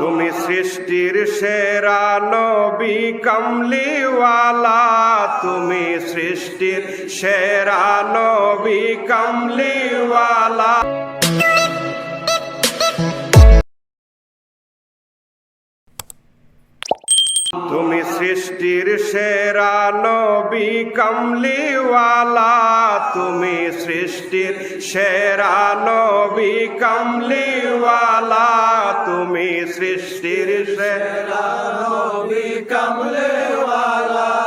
তুমি সৃষ্টির সেরা নবী কামলিওয়ালা। তুমি সৃষ্টির সেরা নবী কমলিওয়ালা। তুমি সৃষ্টির সেরা নবী, কমলিওয়ালা। তুমি সৃষ্টির সেরা নবী, কমলিওয়ালা। তুমি সৃষ্টির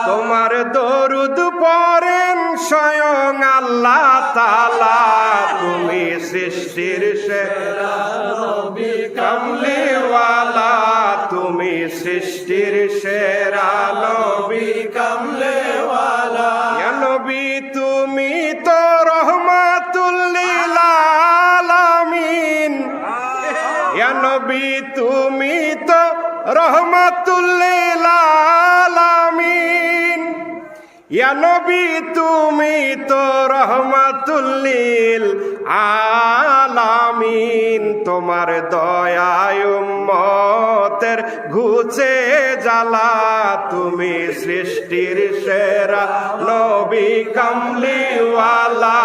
তোমার দরুদ পরেন স্বয়ং আল্লাহ তালা তুমি সৃষ্টির সেরা নবী, কমলিওয়ালা। তুমি সৃষ্টির সেরা নবী কমলেওয়ালা। নবী, তুমি তো রহমাতুল্লিল আলামিন। নবী, তুমি তো রহমাতুল্লিল আলামিন। নবী, তুমি তো রহমাতুল্লিল আলামিন, তোমার দয়ায় উম্মতের ঘুচে জ্বালা, তুমি সৃষ্টির সেরা নবী কমলিওয়ালা,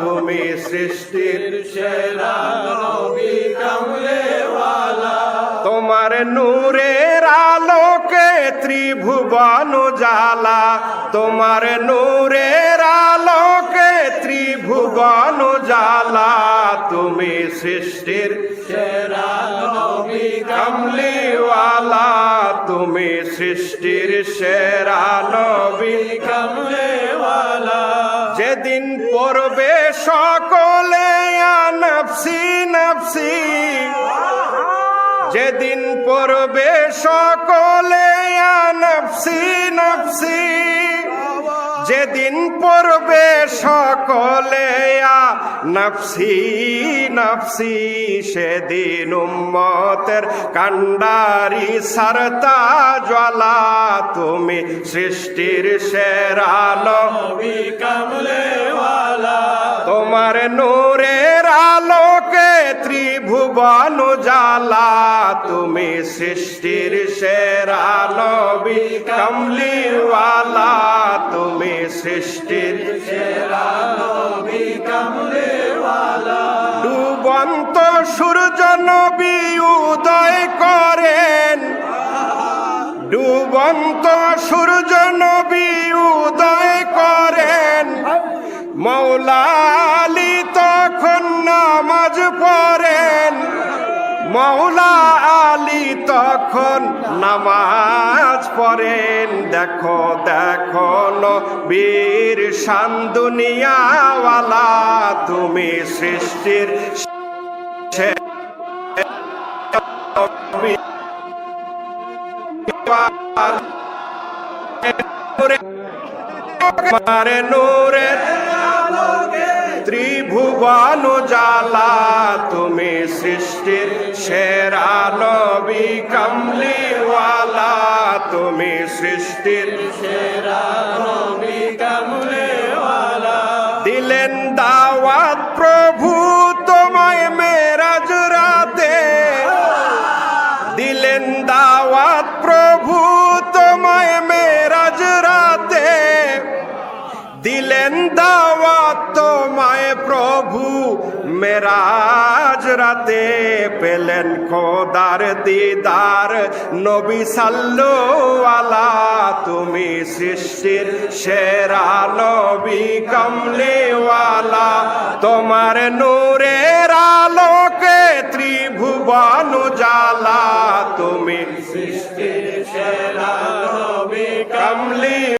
তুমি সৃষ্টির সেরা নবী কমলিওয়ালা। তোমার নূরের আলোকে ত্রিভুবন জালা তোমার নূরের আলোকে তুমি সৃষ্টির সেরা নবী কামলেওয়ালা। যেদিন পড়বে সকলে নফসি নফসি। যেদিন পড়বে সকলে যেদিন পড়বে সকলে নফসি নফসি, সেদিন উম্মতের কান্ডারি সারতা জ্বালা, তুমি সৃষ্টির সেরালো তোমার নূরের আলোকে ত্রিভুবন জালা তুমি সৃষ্টির সেরা নবী কমলিওয়ালা। তুমি সৃষ্টির সেরা ডুবন্ত সূর্য নবী উদয় করেন। ডুবন্ত সূর্য নবী উদয় করেন। মৌলা মৌলা আলী তখন নামাজ পড়েন। দেখো দেখো বীর শান্দুনিয়াওয়ালা তুমি সৃষ্টির ত্রিভুবন জালা তুমি সৃষ্টির সেরা নবী কমলিওয়ালা। তুমি সৃষ্টির সেরা নবী কমলিওয়ালা। দিলেন দাওয়াত মেরাজ রাতে পেলেন খোদার দিদার নবী সাল্লু আলা তুমি সৃষ্টির সেরা নবী কমলেওয়ালা, তোমার নূরের আলোকে